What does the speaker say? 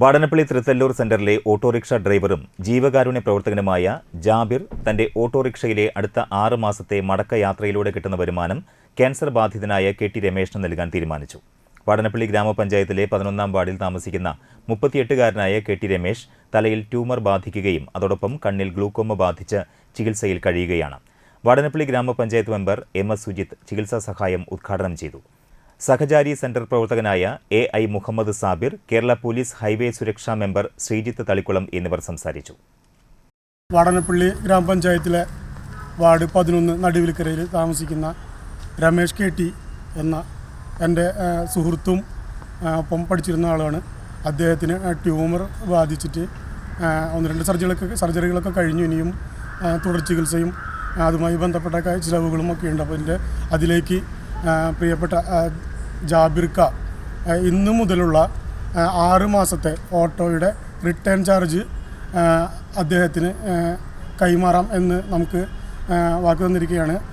വാടനപ്പള്ളി തൃത്തല്ലൂർ സെന്ററിലെ ഓട്ടോറിക്ഷ ഡ്രൈവറും ജീവകാരുണ്യ പ്രവർത്തകനുമായ ജാബിർ തന്റെ ഓട്ടോറിക്ഷയിലെ അടുത്ത ആറ് മാസത്തെ മടക്ക യാത്രയിലൂടെ കിട്ടുന്ന വരുമാനം ക്യാൻസർ ബാധിതനായ കെ ടി രമേശിന് നൽകാൻ തീരുമാനിച്ചു. വാടനപ്പള്ളി ഗ്രാമപഞ്ചായത്തിലെ പതിനൊന്നാം വാർഡിൽ താമസിക്കുന്ന മുപ്പത്തിയെട്ടുകാരനായ കെ ടി രമേശ് തലയിൽ ട്യൂമർ ബാധിക്കുകയും അതോടൊപ്പം കണ്ണിൽ ഗ്ലൂക്കോമ ബാധിച്ച് ചികിത്സയിൽ കഴിയുകയാണ്. വാടനപ്പള്ളി ഗ്രാമപഞ്ചായത്ത് മെമ്പർ എം എസ് സുജിത്ത് ചികിത്സാ സഹായം ഉദ്ഘാടനം ചെയ്തു. സഹചാരി സെന്റർ പ്രവർത്തകനായ A I Muhammad Sabir Kerala police highway സുരക്ഷാ മെമ്പർ ശ്രീജിത്ത് തളിക്കുളം എന്നിവർ സംസാരിച്ചു. വാടനപ്പള്ളി ഗ്രാമപഞ്ചായത്തിലെ വാർഡ് പതിനൊന്ന് നടുവിൽക്കരയിൽ താമസിക്കുന്ന രമേശ് കെ ടി എന്ന എന്റെ സുഹൃത്തും ഒപ്പം പഠിച്ചിരുന്ന ആളാണ്. അദ്ദേഹത്തിന് ട്യൂമർ ബാധിച്ചിട്ട് ഒന്ന് രണ്ട് സർജറികളൊക്കെ സർജറികളൊക്കെ കഴിഞ്ഞു. ഇനിയും തുടർ ചികിത്സയും അതുമായി ബന്ധപ്പെട്ട ചിലവുകളും ഒക്കെ ഉണ്ട്. അപ്പോൾ എന്റെ അതിലേക്ക് പ്രിയപ്പെട്ട ജാബിർക്ക ഇന്നു മുതലുള്ള ആറ് മാസത്തെ ഓട്ടോയുടെ റിട്ടേൺ ചാർജ് അദ്ദേഹത്തിന് കൈമാറാം എന്ന് നമുക്ക് വാക്ക് തന്നിരിക്കുകയാണ്.